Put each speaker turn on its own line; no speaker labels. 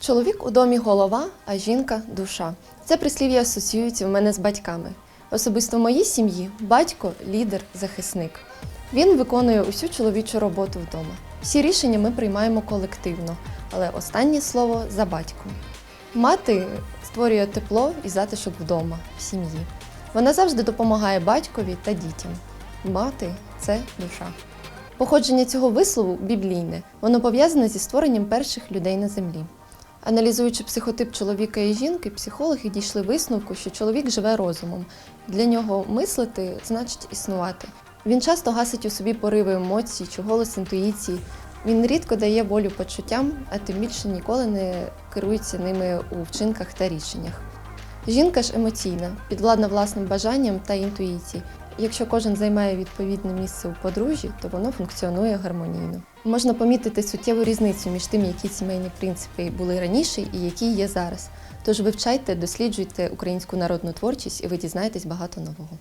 Чоловік у домі голова, а жінка душа. Це прислів'я асоціюється в мене з батьками. Особисто в моїй сім'ї батько лідер, захисник. Він виконує усю чоловічу роботу вдома. Всі рішення ми приймаємо колективно, але останнє слово за батьком. Мати створює тепло і затишок вдома, в сім'ї. Вона завжди допомагає батькові та дітям. Мати це душа. Походження цього вислову біблійне. Воно пов'язане зі створенням перших людей на землі. Аналізуючи психотип чоловіка і жінки, психологи дійшли висновку, що чоловік живе розумом. Для нього мислити значить існувати. Він часто гасить у собі пориви емоцій чи голос інтуїції. Він рідко дає волю почуттям, а тим більше ніколи не керується ними у вчинках та рішеннях. Жінка ж емоційна, підвладна власним бажанням та інтуїції. Якщо кожен займає відповідне місце у подружжі, то воно функціонує гармонійно. Можна помітити суттєву різницю між тим, які сімейні принципи були раніше і які є зараз. Тож вивчайте, досліджуйте українську народну творчість, і ви дізнаєтесь багато нового.